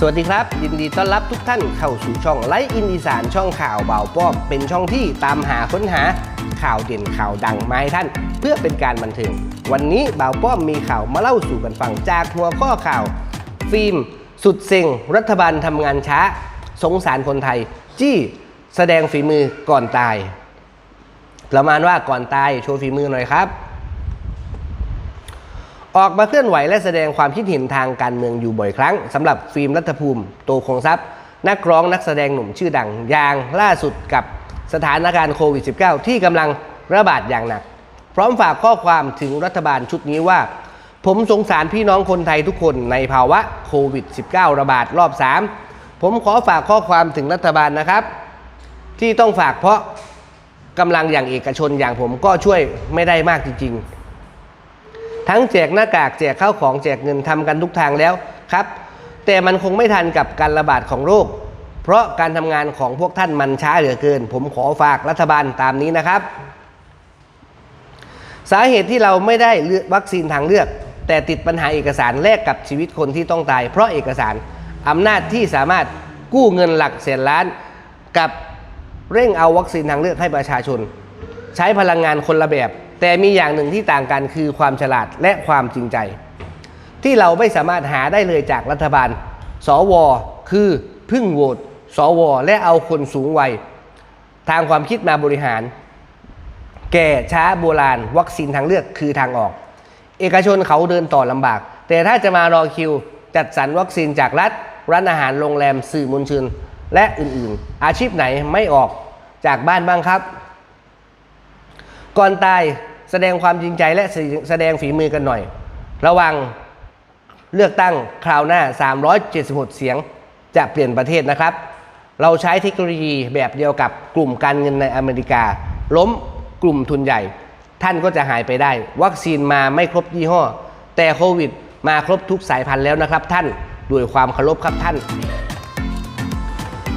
สวัสดีครับ ยินดีต้อนรับทุกท่านเข้าสู่ช่องไลฟ์อินอีสานช่องข่าวเบาป้อม เป็นช่องที่ตามหาค้นหาข่าวเด่นข่าวดังมาให้ท่าน เพื่อเป็นการบันเทิงวันนี้เบาป้อมมีข่าวมาเล่าสู่กันฟังจากหัวข้อข่าว ฟิล์ม สุดเซ็ง รัฐบาลทำงานช้า สงสารคนไทย จี้ แสดงฝีมือก่อนตาย ประมาณว่าก่อนตายโชว์ฝีมือหน่อยครับ ออกมาเคลื่อนไหวและแสดงความคิดเห็นทางการเมืองอยู่บ่อยครั้งสำหรับฟิล์มรัฐภูมิโตคงทรัพย์ นักร้องนักแสดงหนุ่มชื่อดังอย่างล่าสุดกับสถานการณ์โควิด -19 ที่กำลังระบาดอย่างหนัก พร้อมฝากข้อความถึงรัฐบาลชุดนี้ว่า ผมสงสารพี่น้องคนไทยทุกคนในภาวะโควิด -19 ระบาดรอบ 3 ผมขอฝากข้อความถึงรัฐบาลนะครับ ที่ต้องฝากเพราะกำลังอย่างเอกชนอย่างผมก็ช่วยไม่ได้มากจริงๆ ทั้งแจกหน้ากากแจกข้าวของแจกเงินทำกันทุกทางแล้วครับ แต่มันคงไม่ทันกับการระบาดของโรค เพราะการทำงานของพวกท่านมันช้าเหลือเกิน ผมขอฝากรัฐบาลตามนี้นะครับ สาเหตุที่เราไม่ได้เลือกวัคซีนทางเลือก แต่ติดปัญหาเอกสารแลกกับชีวิตคนที่ต้องตาย เพราะเอกสารอำนาจที่สามารถกู้เงินหลักแสนล้าน กับเร่งเอาวัคซีนทางเลือกให้ประชาชน ใช้พลังงานคนละแบบ แต่มีอย่างหนึ่งที่ต่างกันคือความฉลาดและความจริงใจ ที่เราไม่สามารถหาได้เลยจากรัฐบาล สว คือพึ่งโหวตสว และเอาคนสูงวัย ทางความคิดมาบริหาร แก่ช้าโบราณ วัคซีนทางเลือกคือทางออก เอกชนเขาเดินต่อลำบาก แต่ถ้าจะมารอคิว จัดสรรวัคซีนจากรัฐร้านอาหารโรงแรมสื่อมวลชนและอื่นๆ อาชีพไหนไม่ออกจากบ้านบ้างครับ ก่อนตายแสดงความจริงใจและแสดงฝีมือกันหน่อย ระวังเลือกตั้งคราวหน้า 376 เสียงจะเปลี่ยนประเทศนะครับ เราใช้เทคโนโลยีแบบเดียวกับกลุ่มการเงินในอเมริกา ล้มกลุ่มทุนใหญ่ ท่านก็จะหายไปได้ วัคซีนมาไม่ครบยี่ห้อ แต่โควิด มาครบทุกสายพันธุ์แล้วนะครับ ท่านด้วยความเคารพครับท่าน